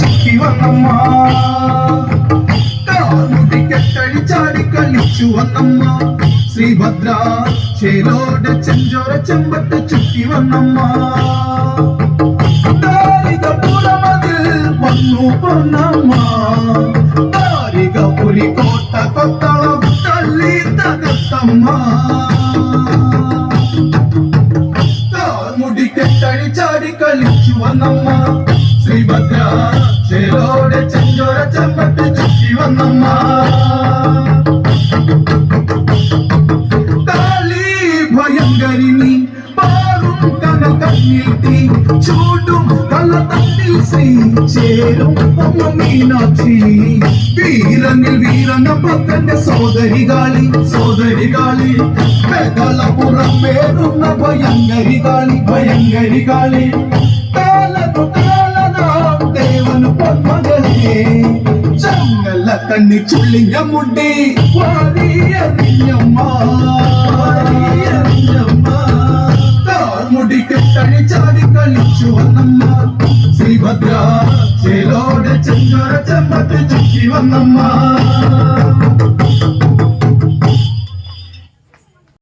ചുറ്റി വന്നമ്മ കാമുടി കെട്ടടി ചാടി കളിച്ചു വന്നമ്മ. ശ്രീഭദ്ര ചേലോടെ ചെഞ്ചോര ചെമ്പത്ത് ചുറ്റി വന്നമ്മ. വന്നു പൊന്നമ്മ. താരിക പുലിക്കോട്ട കൊത്തളം തള്ളി തകത്തമ്മ മുടി കെട്ടടി ചാടി കളിച്ചു വന്നമ്മ. ശ്രീഭദ്ര ചേലോടെ ചെഞ്ചോര ചെമ്പട്ട് ചുറ്റി വന്നമ്മ. കാളി ഭയങ്കരിനി പാറും കന കണ്ണീട്ടി ചൂടും കല തന്നിൽ ശ്രീ ചേരും അമ്മ മീനാക്ഷി. വീരനിൽ വീരന ഭക്തന്റെ സോദരി കാളി സോദരി കാളി. പെകളപുറം പേരുന്ന ഭയങ്കരി കാളി ഭയങ്കരി കാളി. കണ്ണി ചുള്ളിഞ്ഞ മുടി മുടി കെട്ടണി ചാടി കളിച്ചു വന്നമ്മ. ശ്രീഭദ്ര ചേലോടെ ചെഞ്ചോര ചെമ്പത്ത് ചുറ്റി വന്നമ്മ.